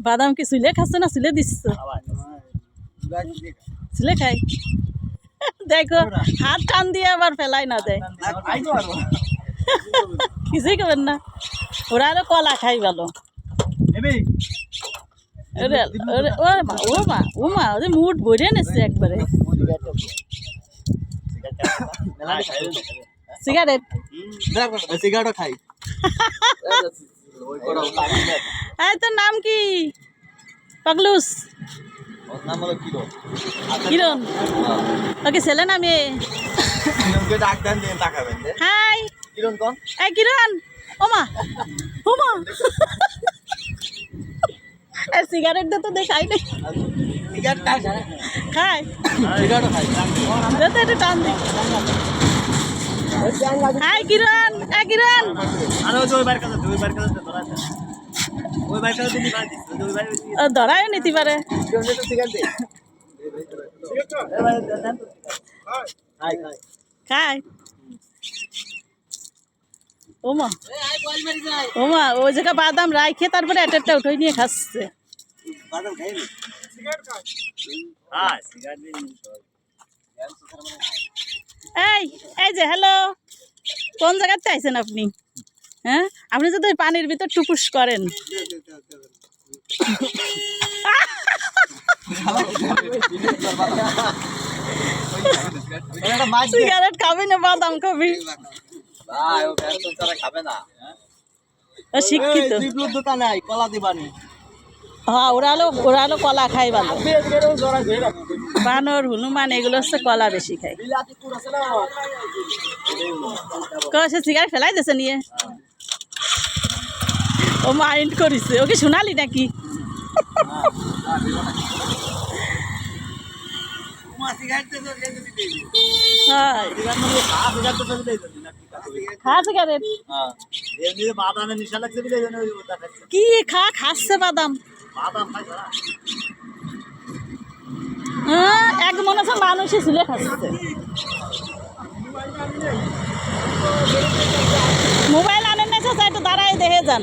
বাদাম কি চুলে খাচ্ছ না চুলে দিচ্ছ চুলে খাই দেখো হাত টান দিয়ে আবার ফেলাই না দেয় কিছুই করবেন না ওরা আরও কলা খাই ভালো ওরে ওরে ও মা ও মা ও মা ওদের মুড ভরে নিচ্ছে একবারে সিগারেট সিগারেটও খাই এই তোর নাম কি? পাগলুস। কিরণ। ওকে ছেলে না মেয়ে? হাই। কিরণ কোন? এই কিরণ। ওমা ওমা এই সিগারেট দে তো দেখাই নাই খাই। তো একটু টান দে। হাই কিরণ। এই কিরণ। আরে কাছে কাছে ধরা ধরাই নিতে পারে। খাই ওমা। ওমা বাদাম রাইখে তারপরে একটা উঠে নিয়ে খাচ্ছে। এই এই যে হ্যালো কোন জায়গাতে আইছেন আপনি? হ্যাঁ? আপনি যদি ওই পানির ভিতর টুপুস করেন। সিগারেট খাবি না বাদাম খাবি? শিক্ষিত কলা দিবানি। হ্যাঁ ওরা হলো ওরা হলো কলা খাই ভালো বানর হনুমান এগুলো হচ্ছে কলা বেশি খায়। কুড় আছে সিগারেট ফেলাই দিছে নিয়ে। ও মাইন্ড করিছে। ওকে শোনালি নাকি? কি খা? খাচ্ছে বাদাম। হ্যাঁ, এক মনে হচ্ছে মানুষই ছিলে খাচ্ছে। মোবাইল আনেন না চাচা একটু দাঁড়াই দেখে যান।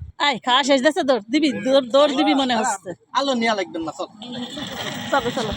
আই খাওয়া শেষ দেশে দৌড় দিবি দৌড় দিবি মনে হচ্ছে। আলো নিয়ে লাগবেন না চল। চলো চলো।